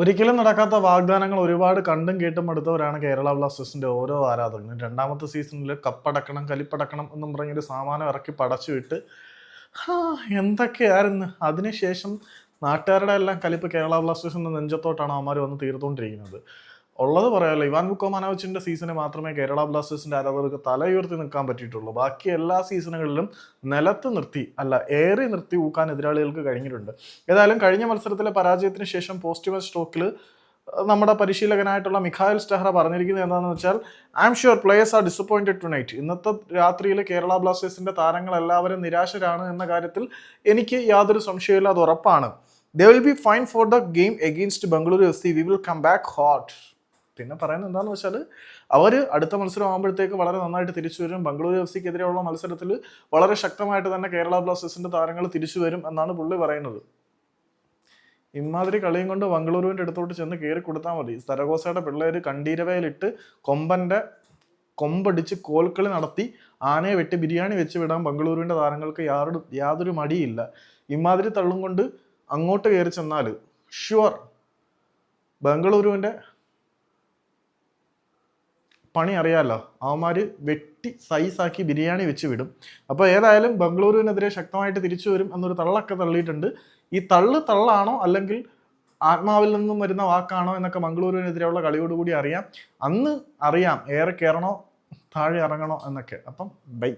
ഒരിക്കലും നടക്കാത്ത വാഗ്ദാനങ്ങൾ ഒരുപാട് കണ്ടും കേട്ടും എടുത്തവരാണ് കേരള ബ്ലാസ്റ്റേഴ്സിന്റെ ഓരോ ആരാധകരും. രണ്ടാമത്തെ സീസണിൽ കപ്പടക്കണം കലിപ്പടക്കണം എന്നും പറഞ്ഞൊരു സാമാനം ഇറക്കി പടച്ചു വിട്ട് എന്തൊക്കെയായിരുന്നു? അതിനുശേഷം നാട്ടുകാരുടെ എല്ലാം കലിപ്പ് കേരള ബ്ലാസ്റ്റേഴ്സിന്റെ നെഞ്ചത്തോട്ടാണ് അവന്മാർ വന്ന് തീർത്തുകൊണ്ടിരിക്കുന്നത്. ഉള്ളത് പറയാമല്ലോ ഇവാൻ ബുക്കോ മനോവിച്ചിന്റെ സീസണിൽ മാത്രമേ കേരള ബ്ലാസ്റ്റേഴ്സിന്റെ ആരാധകർക്ക് തലയുയർത്തി നിൽക്കാൻ പറ്റിയിട്ടുള്ളൂ. ബാക്കി എല്ലാ സീസണുകളിലും നിലത്ത് നിർത്തി അല്ല ഏറി നിർത്തി ഊക്കാൻ എതിരാളികൾക്ക് കഴിഞ്ഞിട്ടുണ്ട്. ഏതായാലും കഴിഞ്ഞ മത്സരത്തിലെ പരാജയത്തിന് ശേഷം പോസിറ്റീവ് സ്റ്റോക്കിൽ നമ്മുടെ പരിശീലകനായിട്ടുള്ള മിഖായൽ സ്റ്റെഹ്റ പറഞ്ഞിരിക്കുന്നത് എന്താണെന്ന് വെച്ചാൽ I'm sure players are disappointed tonight ഇന്നത്തെ രാത്രിയിൽ കേരള ബ്ലാസ്റ്റേഴ്സിന്റെ താരങ്ങൾ എല്ലാവരും നിരാശരാണ് എന്ന കാര്യത്തിൽ എനിക്ക് യാതൊരു സംശയമില്ല അത് ഉറപ്പാണ്. They will be fine for the game against Bengaluru F C we will come back hot പിന്നെ പറയുന്നത് എന്താണെന്ന് വെച്ചാൽ അവർ അടുത്ത മത്സരം ആകുമ്പോഴത്തേക്ക് വളരെ നന്നായിട്ട് തിരിച്ചു വരും. ബംഗളൂരു എഫ് സിക്കെതിരെയുള്ള മത്സരത്തിൽ വളരെ ശക്തമായിട്ട് തന്നെ കേരള ബ്ലാസ്റ്റേഴ്സിന്റെ താരങ്ങൾ തിരിച്ചു വരും എന്നാണ് പുള്ളി പറയുന്നത്. ഇമാതിരി കളിയും കൊണ്ട് ബംഗളൂരുവിന്റെ അടുത്തോട്ട് ചെന്ന് കയറി കൊടുത്താൽ മതി. സരഗോസയുടെ പിള്ളേർ കണ്ടീരവയിലിട്ട് കൊമ്പന്റെ കൊമ്പടിച്ച് കോൽക്കളി നടത്തി ആനയെ വെട്ടി ബിരിയാണി വെച്ച് വിടാൻ ബംഗളൂരുവിന്റെ താരങ്ങൾക്ക് യാതൊരു യാതൊരു മടിയില്ല. ഇമാതിരി തള്ളും കൊണ്ട് അങ്ങോട്ട് കയറി ചെന്നാൽ ഷുവർ ബംഗളൂരുവിന്റെ പണി അറിയാമല്ലോ അവന്മാർ വെട്ടി സൈസാക്കി ബിരിയാണി വെച്ച് വിടും. അപ്പോൾ ഏതായാലും ബംഗളൂരുവിനെതിരെ ശക്തമായിട്ട് തിരിച്ചു വരും എന്നൊരു തള്ളൊക്കെ തള്ളിയിട്ടുണ്ട്. ഈ തള്ള് തള്ളാണോ അല്ലെങ്കിൽ ആത്മാവിൽ നിന്നും വരുന്ന വാക്കാണോ എന്നൊക്കെ മംഗളൂരുവിനെതിരെയുള്ള കളിയോടുകൂടി അറിയാം. അന്ന് അറിയാം ഏറെ കയറണോ താഴെ ഇറങ്ങണോ എന്നൊക്കെ. അപ്പം ബൈ